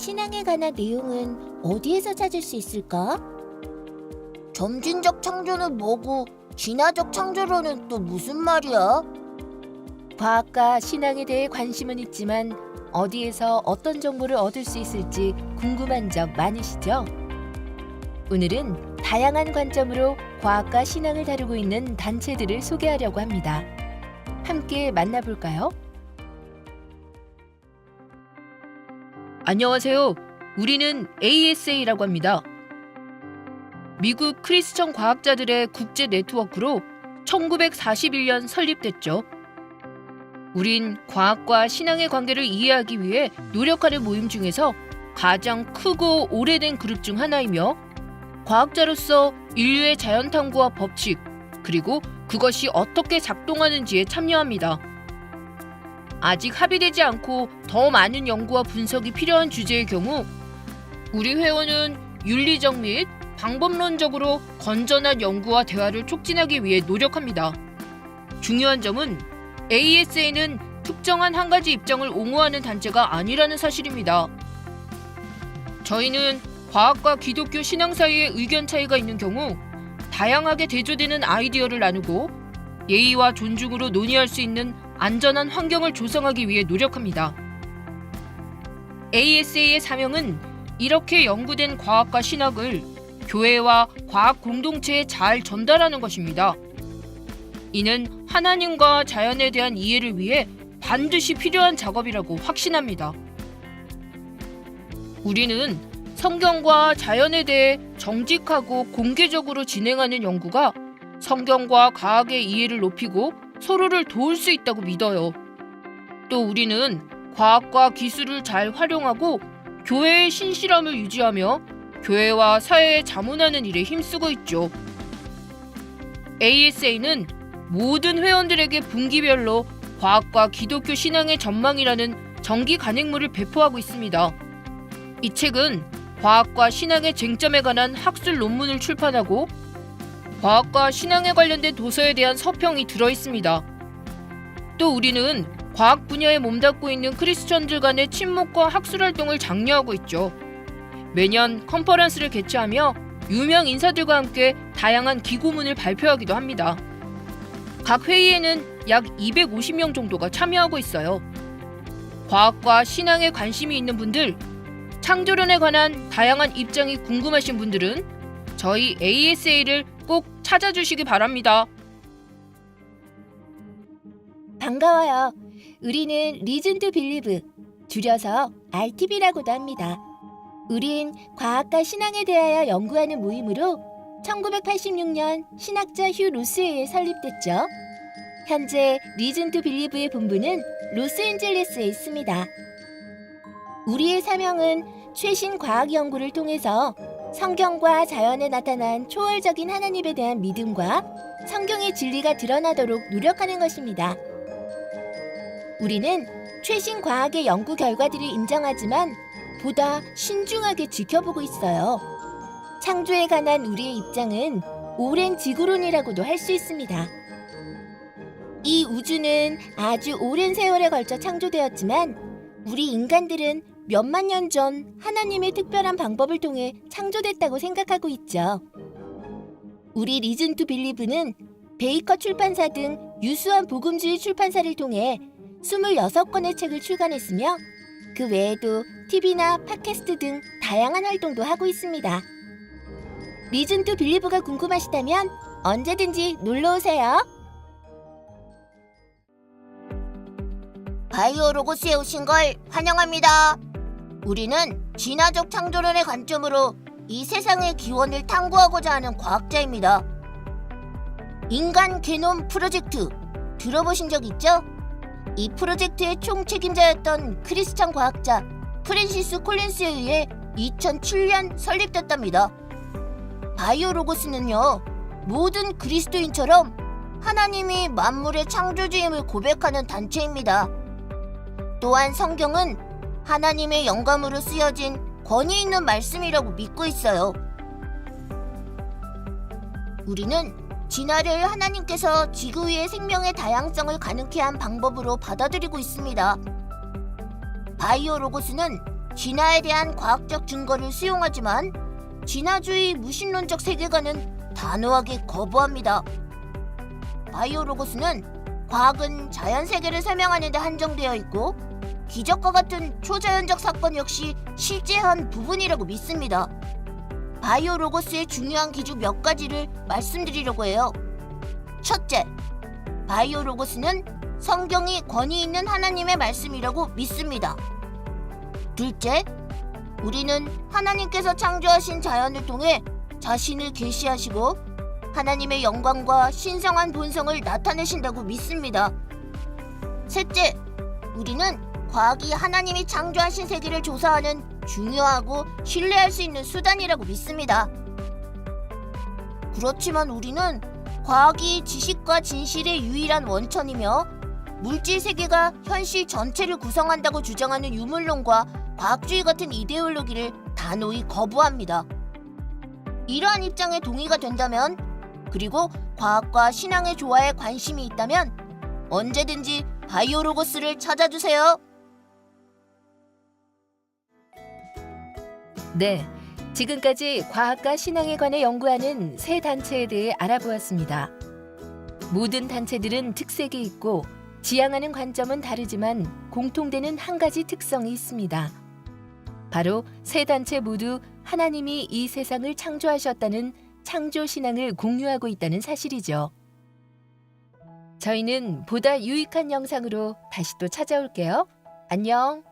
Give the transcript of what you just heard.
신앙에 관한 내용은 어디에서 찾을 수 있을까? 점진적 창조는 뭐고 진화적 창조론은 또 무슨 말이야? 과학과 신앙에 대해 관심은 있지만 어디에서 어떤 정보를 얻을 수 있을지 궁금한 점 많으시죠? 오늘은 다양한 관점으로 과학과 신앙을 다루고 있는 단체들을 소개하려고 합니다. 함께 만나볼까요? 안녕하세요. 우리는 ASA라고 합니다. 미국 크리스천 과학자들의 국제 네트워크로 1941년 설립됐죠. 우린 과학과 신앙의 관계를 이해하기 위해 노력하는 모임 중에서 가장 크고 오래된 그룹 중 하나이며 과학자로서 인류의 자연 탐구와 법칙, 그리고 그것이 어떻게 작동하는지에 참여합니다. 아직 합의되지 않고 더 많은 연구와 분석이 필요한 주제의 경우 우리 회원은 윤리적 및 방법론적으로 건전한 연구와 대화를 촉진하기 위해 노력합니다. 중요한 점은 ASA는 특정한 한 가지 입장을 옹호하는 단체가 아니라는 사실입니다. 저희는 과학과 기독교 신앙 사이에 의견 차이가 있는 경우 다양하게 대조되는 아이디어를 나누고 예의와 존중으로 논의할 수 있는 안전한 환경을 조성하기 위해 노력합니다. ASA의 사명은 이렇게 연구된 과학과 신학을 교회와 과학 공동체에 잘 전달하는 것입니다. 이는 하나님과 자연에 대한 이해를 위해 반드시 필요한 작업이라고 확신합니다. 우리는 성경과 자연에 대해 정직하고 공개적으로 진행하는 연구가 성경과 과학의 이해를 높이고 서로를 도울 수 있다고 믿어요. 또 우리는 과학과 기술을 잘 활용하고 교회의 신실함을 유지하며 교회와 사회에 자문하는 일에 힘쓰고 있죠. ASA는 모든 회원들에게 분기별로 과학과 기독교 신앙의 전망이라는 정기 간행물을 배포하고 있습니다. 이 책은 과학과 신앙의 쟁점에 관한 학술 논문을 출판하고 과학과 신앙에 관련된 도서에 대한 서평이 들어 있습니다. 또 우리는 과학 분야에 몸담고 있는 크리스천들 간의 친목과 학술 활동을 장려하고 있죠. 매년 컨퍼런스를 개최하며 유명 인사들과 함께 다양한 기고문을 발표하기도 합니다. 각 회의에는 약 250명 정도가 참여하고 있어요. 과학과 신앙에 관심이 있는 분들, 창조론에 관한 다양한 입장이 궁금하신 분들은 저희 ASA를 꼭 찾아주시기 바랍니다. 반가워요. 우리는 리즌 투 빌리브, 줄여서 RTB라고도 합니다. 우린 과학과 신앙에 대하여 연구하는 모임으로 1986년 신학자 휴 로스에 의해 설립됐죠. 현재 리즌 투 빌리브의 본부는 로스앤젤레스에 있습니다. 우리의 사명은 최신 과학 연구를 통해서 성경과 자연에 나타난 초월적인 하나님에 대한 믿음과 성경의 진리가 드러나도록 노력하는 것입니다. 우리는 최신 과학의 연구 결과들을 인정하지만 보다 신중하게 지켜보고 있어요. 창조에 관한 우리의 입장은 오랜 지구론이라고도 할 수 있습니다. 이 우주는 아주 오랜 세월에 걸쳐 창조되었지만 우리 인간들은 몇만 년 전 하나님의 특별한 방법을 통해 창조됐다고 생각하고 있죠. 우리 리즌 투 빌리브는 베이커 출판사 등 유수한 복음주의 출판사를 통해 26권의 책을 출간했으며 그 외에도 TV나 팟캐스트 등 다양한 활동도 하고 있습니다. 리즌 투 빌리브가 궁금하시다면 언제든지 놀러 오세요. 바이오로고스에 오신 걸 환영합니다. 우리는 진화적 창조론의 관점으로 이 세상의 기원을 탐구하고자 하는 과학자입니다. 인간 게놈 프로젝트 들어보신 적 있죠? 이 프로젝트의 총 책임자였던 크리스찬 과학자 프랜시스 콜린스에 의해 2007년 설립됐답니다. 바이오 로고스는요, 모든 그리스도인처럼 하나님이 만물의 창조주임을 고백하는 단체입니다. 또한 성경은 하나님의 영감으로 쓰여진 권위 있는 말씀이라고 믿고 있어요. 우리는 진화를 하나님께서 지구 위의 생명의 다양성을 가능케 한 방법으로 받아들이고 있습니다. 바이오 로고스는 진화에 대한 과학적 증거를 수용하지만 진화주의 무신론적 세계관은 단호하게 거부합니다. 바이오 로고스는 과학은 자연 세계를 설명하는 데 한정되어 있고 기적과 같은 초자연적 사건 역시 실제한 부분이라고 믿습니다. 바이오 로고스의 중요한 기준 몇 가지를 말씀드리려고 해요. 첫째, 바이오 로고스는 성경이 권위 있는 하나님의 말씀이라고 믿습니다. 둘째, 우리는 하나님께서 창조하신 자연을 통해 자신을 계시하시고 하나님의 영광과 신성한 본성을 나타내신다고 믿습니다. 셋째, 우리는 과학이 하나님이 창조하신 세계를 조사하는 중요하고 신뢰할 수 있는 수단이라고 믿습니다. 그렇지만 우리는 과학이 지식과 진실의 유일한 원천이며 물질 세계가 현실 전체를 구성한다고 주장하는 유물론과 과학주의 같은 이데올로기를 단호히 거부합니다. 이러한 입장에 동의가 된다면 그리고 과학과 신앙의 조화에 관심이 있다면 언제든지 바이오로고스를 찾아주세요. 네, 지금까지 과학과 신앙에 관해 연구하는 세 단체에 대해 알아보았습니다. 모든 단체들은 특색이 있고 지향하는 관점은 다르지만 공통되는 한 가지 특성이 있습니다. 바로 세 단체 모두 하나님이 이 세상을 창조하셨다는 창조 신앙을 공유하고 있다는 사실이죠. 저희는 보다 유익한 영상으로 다시 또 찾아올게요. 안녕.